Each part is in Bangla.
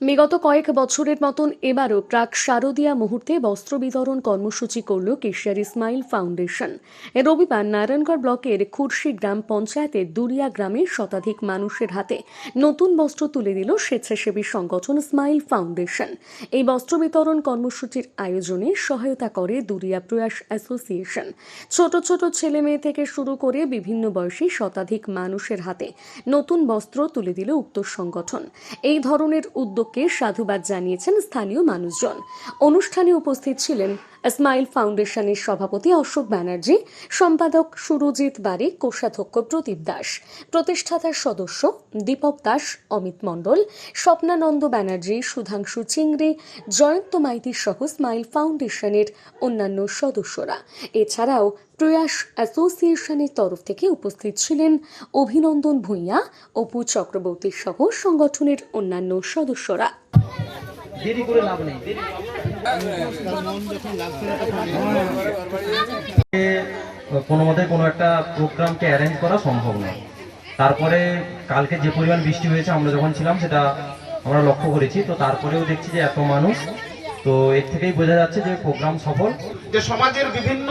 বিগত কয়েক বছরের মতন এবারও প্রাক শারদীয়া মুহূর্তে বস্ত্র বিতরণ কর্মসূচি করল কেশিয়ার ইসমাইল ফাউন্ডেশন। রবিবার নারায়ণগড় ব্লকের খুরশি গ্রাম পঞ্চায়েতের দুরিয়া গ্রামের শতাধিক মানুষের হাতে নতুন বস্ত্র তুলে দিল স্বেচ্ছাসেবী সংগঠন স্মাইল ফাউন্ডেশন। এই বস্ত্র বিতরণ কর্মসূচির আয়োজনে সহায়তা করে দুরিয়া প্রয়াস অ্যাসোসিয়েশন। ছোট ছোট ছেলে মেয়ে থেকে শুরু করে বিভিন্ন বয়সী শতাধিক মানুষের হাতে নতুন বস্ত্র তুলে দিল উক্ত সংগঠন। এই ধরনের উদ্যোগকে সাধুবাদ জানিয়েছেন স্থানীয় মানুষজন। অনুষ্ঠানে উপস্থিত ছিলেন স্মাইল ফাউন্ডেশনের সভাপতি অশোক ব্যানার্জি, সম্পাদক সুরজিৎ বারিক কোষাধ্যক্ষ প্রদীপ দাস, প্রতিষ্ঠাতার সদস্য দীপক দাস, অমিত মণ্ডল, স্বপ্নানন্দ ব্যানার্জি, সুধাংশু চিংড়ি, জয়ন্ত মাইতি সহ স্মাইল ফাউন্ডেশনের অন্যান্য সদস্যরা। এছাড়াও প্রয়াস অ্যাসোসিয়েশনের তরফ থেকে উপস্থিত ছিলেন অভিনন্দন ভূঁইয়া, অপু চক্রবর্তী সহ সংগঠনের অন্যান্য সদস্যরা। দেরি করে লাভ নেই। কোনো মতে কোনো একটা প্রোগ্রামকে অ্যারেঞ্জ করা সম্ভব নয়। তারপরে কালকে যে পরিমাণ বৃষ্টি হয়েছে, আমরা যখন ছিলাম, সেটা আমরা লক্ষ্য করেছি। তো তারপরেও দেখছি যে এত মানুষ। তো এর থেকেই বোঝা যাচ্ছে যে প্রোগ্রাম সফল। যে সমাজের বিভিন্ন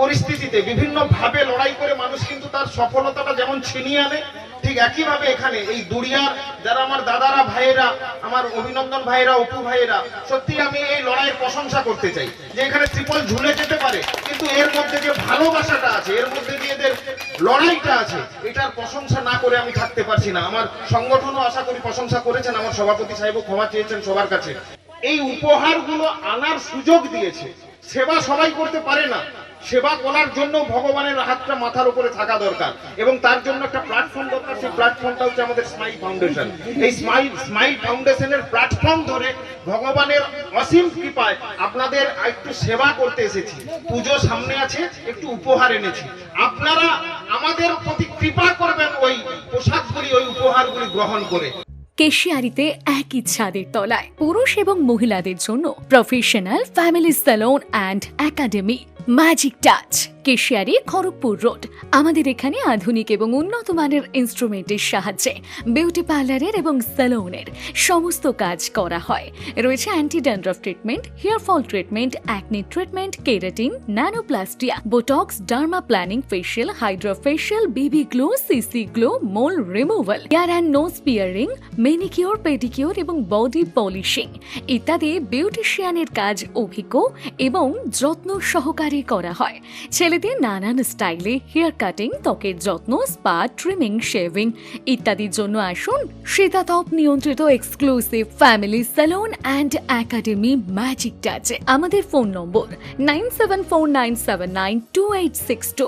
পরিস্থিতিতে বিভিন্ন ভাবে লড়াই করে মানুষ কিন্তু তার সফলতাটা যেমন ছিনিয়ে আনে, ঠিক একইভাবে এখানে এই দুনিয়ার যারা আমার দাদারা, ভাইয়েরা, আমার অভিনন্দন ভাইয়েরা, অপু ভাইয়েরা, সত্যি আমি এই লড়াইয়ের প্রশংসা করতে চাই যে এখানে ত্রিপল ঝুলে যেতে পারে, কিন্তু এর মধ্যে যে ভালোবাসাটা আছে, এর মধ্যে যে এদের লড়াইটা আছে, এটার প্রশংসা না করে আমি থাকতে পারছি না। আমার সংগঠনও আশা করি প্রশংসা করেছেন, আমার সভাপতি সাহেবও ক্ষমা চেয়েছেন সবার কাছে। এই উপহারগুলো আনার সুযোগ দিয়েছে, সেবা সবাই করতে পারে না সেবা করার জন্য ভগবানের হাতটা মাথার উপরে থাকা দরকার। এবং তার জন্য একটা প্ল্যাটফর্ম দরকার, সেই প্ল্যাটফর্মটা হচ্ছে আমাদের স্মাইল ফাউন্ডেশন এই স্মাইল স্মাইল ফাউন্ডেশনের প্ল্যাটফর্ম ধরে ভগবানের অসীম কৃপায় আপনাদের একটু সেবা করতে এসেছি। পুজো সামনে আছে, একটু উপহার এনেছি। আপনারা আমাদের প্রতি কৃপা করবেন ওই পোশাকগুলি, ওই উপহারগুলি গ্রহণ করে। কেশিয়ারিতে একই ছাদের তলায় পুরুষ এবং মহিলাদের জন্য professional family salon and academy magic touch Keshiary Kharagpur road আমাদের এখানে আধুনিক এবং উন্নত মানের ইনস্ট্রুমেন্টের সাহায্যে বিউটি পার্লারের এবং স্যালনের সমস্ত কাজ করা হয়। রয়েছে anti dandruff treatment hair fall treatment acne treatment keratin nanoplastia botox derma planing facial hydrofacial BB glow CC glow mole removal hair and nose piercing manicure pedicure এবং বডি পলিশিং ইত্যাদি বিউটিশিয়ানের কাজ অভিজ্ঞ এবং যত্ন সহকারে করা হয়। ছেলেদের নানান স্টাইলে হেয়ার কাটিং, ত্বকের যত্ন, স্পা ট্রিমিং শেভিং ইত্যাদির জন্য আসুন শীতাতপ নিয়ন্ত্রিত exclusive family salon and academy magic টাচে আমাদের phone number nine seven four nine seven nine two eight six two